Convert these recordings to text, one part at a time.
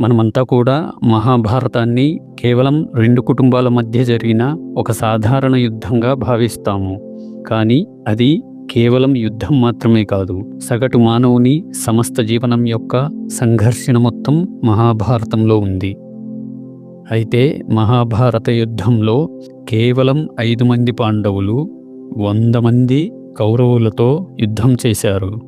మనమంతా కూడా మహాభారతాన్ని కేవలం రెండు కుటుంబాల మధ్య జరిగిన ఒక సాధారణ యుద్ధంగా భావిస్తాము. కానీ అది కేవలం యుద్ధం మాత్రమే కాదు సగటు మానవుని సమస్త జీవనం యొక్క సంఘర్షణ మొత్తం మహాభారతంలో ఉంది. అయితే మహాభారత యుద్ధంలో కేవలం ఐదు మంది పాండవులు వంద మంది కౌరవులతో యుద్ధం చేశారు.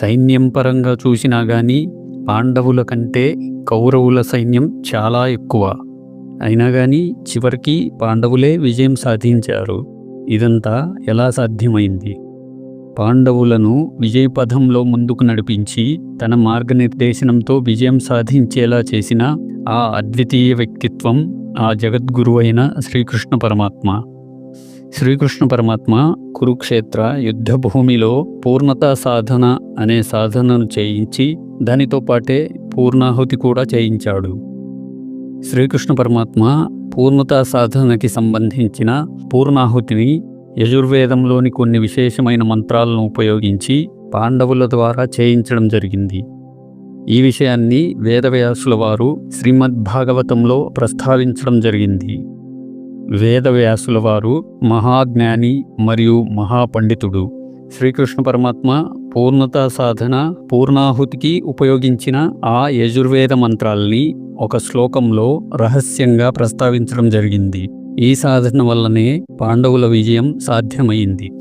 సైన్యం పరంగా చూసినా కానీ పాండవుల కంటే కౌరవుల సైన్యం చాలా ఎక్కువ. అయినా కానీ చివరికి పాండవులే విజయం సాధించారు. ఇదంతా ఎలా సాధ్యమైంది? పాండవులను విజయపథంలో ముందుకు నడిపించి తన మార్గనిర్దేశనంతో విజయం సాధించేలా చేసిన ఆ అద్వితీయ వ్యక్తిత్వం ఆ జగద్గురువైన శ్రీకృష్ణ పరమాత్మ. శ్రీకృష్ణ పరమాత్మ కురుక్షేత్ర యుద్ధభూమిలో పూర్ణత పూర్ణతా సాధన అనే సాధనను చేయించి దానితో పాటే పూర్ణాహుతి కూడా చేయించాడు. శ్రీకృష్ణ పరమాత్మ పూర్ణతా సాధనకి సంబంధించిన పూర్ణాహుతిని యజుర్వేదంలోని కొన్ని విశేషమైన మంత్రాలను ఉపయోగించి పాండవుల ద్వారా చేయించడం జరిగింది. ఈ విషయాన్ని వేదవ్యాసుల వారు శ్రీమద్భాగవతంలో ప్రస్తావించడం జరిగింది. వేదవ్యాసుల వారు మహాజ్ఞాని మరియు మహాపండితుడు. శ్రీకృష్ణ పరమాత్మ పూర్ణత సాధన పూర్ణాహుతికి ఉపయోగించిన ఆ యజుర్వేద మంత్రాల్ని ఒక శ్లోకంలో రహస్యంగా ప్రస్తావించడం జరిగింది. ఈ సాధన వల్లనే పాండవుల విజయం సాధ్యమైంది.